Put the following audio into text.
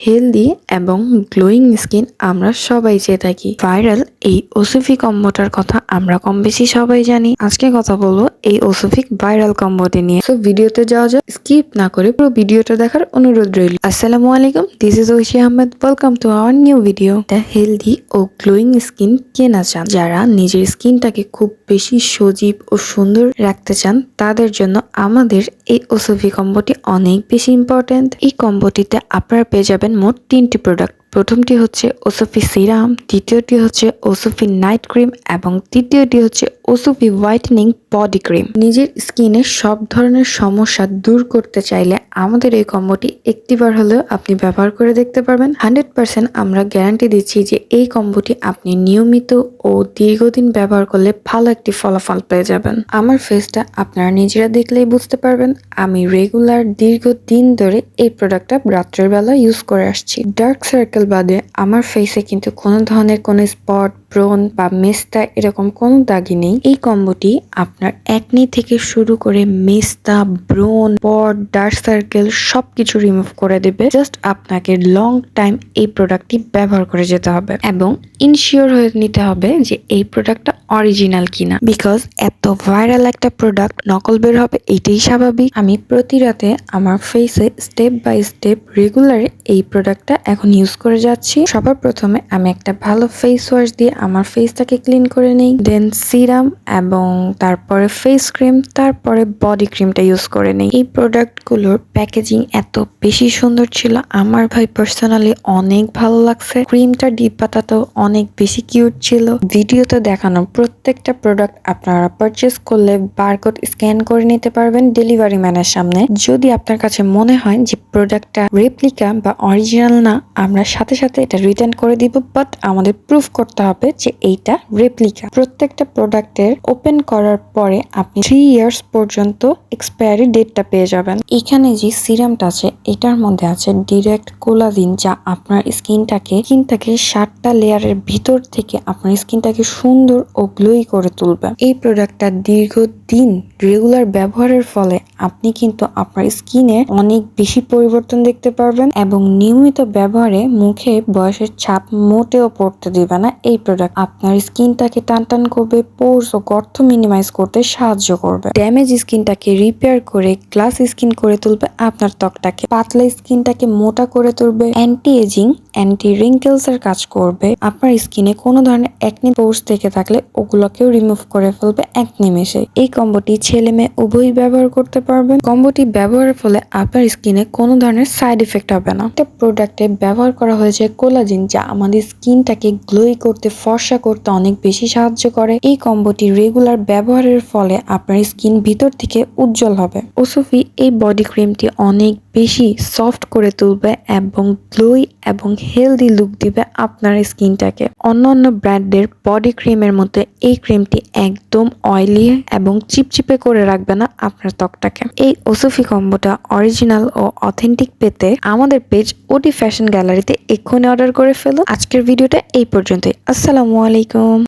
Healthy এবং glowing skin আমরা সবাই চেয়ে থাকি। ভাইরাল এই ওসুফি কম্বোটার কথা আমরা কম বেশি সবাই জানি। আজকে কথা বলব এই ওসুফিক ভাইরাল কম্বোটি নিয়ে। তো ভিডিওতে যাওয়া যাক, স্কিপ না করে পুরো ভিডিওটা দেখার অনুরোধ রইল। আসসালামু আলাইকুম this is Oishi Ahmed. Welcome to our new video the healthy O glowing skin কেনা চান। যারা নিজের স্কিনটাকে খুব বেশি সজীব ও সুন্দর রাখতে চান, তাদের জন্য আমাদের এই ওসুফি কম্বোটি অনেক বেশি ইম্পর্টেন্ট এই কম্বোটিতে আপনারা পেয়ে যাবেন মোট তিনটি প্রোডাক্ট প্রথমটি হচ্ছে ওসফি সিরাম দ্বিতীয়টি হচ্ছে ওসফি নাইট ক্রিম এবং তৃতীয়টি হচ্ছে ওসফি হোয়াইটেনিং বডি ক্রিম নিজের স্কিনের সব ধরনের সমস্যা দূর করতে চাইলে আমাদের এই কম্বোটি একটিবার হলেও আপনি ব্যবহার করে দেখতে পারবেন। হান্ড্রেড পার্সেন্ট আমরা গ্যারান্টি দিচ্ছি যে এই কম্বোটি আপনি নিয়মিত ও দীর্ঘদিন ব্যবহার করলে ভালো একটি ফলাফল পেয়ে যাবেন। আমার ফেসটা আপনারা নিজেরা দেখলেই বুঝতে পারবেন। আমি রেগুলার দীর্ঘদিন ধরে এই প্রোডাক্টটা রাত্রের বেলা ইউজ করে আসছি। ডার্ক সার্কেল বাদে আমার ফেসে কিন্তু কোনো ধরনের কোনো স্পট ব্রন বা মেস্তা এরকম কোনো দাগি নেই। এই কম্বোটি আপনার একনি থেকে শুরু করে মেস্তা, ব্রন, পট, ডার্ক সার্কেল সব কিছু রিমুভ করে দেবে। জাস্ট আপনাকে লং টাইম এই প্রোডাক্টটি ব্যবহার করে যেতে হবে। এবং ইনশিওর হয়ে নিতে হবে যে এই প্রোডাক্টটা অরিজিনাল কিনা। বিকজ এত ভাইরাল একটা প্রোডাক্ট নকল বের হবে, এটাই স্বাভাবিক। আমি প্রতি রাতে আমার ফেসে স্টেপ বাই স্টেপ রেগুলার এই প্রোডাক্টটা এখন ইউজ করে যাচ্ছি। সবার প্রথমে আমি একটা ভালো ফেস ওয়াশ দিয়ে আমার ফেসটাকে ক্লিন করে নিই। দেন সিরাম এবং তারপরে ফেস ক্রিম তারপরে বডি ক্রিমটা ইউজ করে নিই। এই প্রোডাক্টগুলোর প্যাকেজিং এত বেশি সুন্দর ছিল। আমার ভাই পার্সোনালি অনেক ভালো লাগছে। ক্রিমটা ডিব্বাটাতেও অনেক বেশি কিউট ছিল। ভিডিওতে দেখানো প্রত্যেকটা প্রোডাক্ট আপনারা পারচেস করলে বারকোড স্ক্যান করে নিতে পারবেন ডেলিভারি ম্যানের সামনে। যদি আপনার কাছে মনে হয় যে প্রোডাক্টটা রেপ্লিকা বা অরিজিনাল না, আমরা সাথে সাথে এটা রিটার্ন করে দিব বাট আমাদের প্রুফ করতে হবে যে এইটা রেপ্লিকা প্রত্যেকটা প্রোডাক্টের ওপেন করার পরে আপনি থ্রি ইয়ার্স পর্যন্ত এক্সপায়ারি ডেটটা পেয়ে যাবেন। এখানে যে সিরামটা আছে, এটার মধ্যে আছে ডিরেক্ট কোলাজিন যা আপনার স্কিনটাকে স্কিনটাকে সাতটা লেয়ারের ভিতর থেকে আপনার স্কিনটাকে সুন্দর ও গ্লোই করে তুলবে। এই প্রোডাক্টটা দীর্ঘদিন রেগুলার ব্যবহারের ফলে আপনি কিন্তু আপনার স্কিনে অনেক বেশি পরিবর্তন দেখতে পারবেন এবং নিয়মিত ব্যবহারে মুখে বয়সের ছাপ মোটেও পড়তে দিবে না। এই প্রোডাক্ট আপনার স্কিনটাকে টান টান করবে পোর্স ও গর্ত মিনিমাইজ করতে সাহায্য করবে। ড্যামেজ স্কিনটাকে রিপেয়ার করে গ্লাস স্কিন করে তুলবে আপনার ত্বকটাকে। পাতলা স্কিনটাকে মোটা করে তুলবে অ্যান্টি এজিং অ্যান্টি রিঙ্কেলস এর কাজ করবে। আপনার স্কিনে কোনো ধরনের একনি পোর্স থেকে থাকলে ওগুলোকেও রিমুভ করে ফেলবে এক নিমেষে। এই কম্বোটি ছেলে মেয়ে উভয়ই ব্যবহার করতে পারবেন। কম্বোটি ব্যবহারের ফলে আপনার স্কিনে কোনো ধরনের সাইড এফেক্ট হবে না। একটা প্রোডাক্টে ব্যবহার করা হয়েছে কোলাজিন যা আমাদের স্কিনটাকে গ্লোই করতে, ফর্সা করতে অনেক বেশি সাহায্য করে। এই কম্বোটি রেগুলার ব্যবহারের ফলে আপনার স্কিন ভিতর থেকে উজ্জ্বল হবে। ওসুফি, এই বডি ক্রিমটি অনেক বেশি সফট করে তুলবে এবং গ্লোই এবং হেলদি লুক দিবে আপনার স্কিনটাকে অন্য অন্য ব্র্যান্ডের বডি ক্রিমের মধ্যে এই ক্রিমটি একদম অয়েলি এবং চিপচিপে করে রাখবে না আপনার ত্বকটাকে। এই ওসুফি কম্বোটা অরিজিনাল ও অথেন্টিক পেতে আমাদের পেজ ওটি ফ্যাশন গ্যালারিতে এক্ষুনি অর্ডার করে ফেলো। আজকের ভিডিওটা এই পর্যন্তই। আসসালামু আলাইকুম।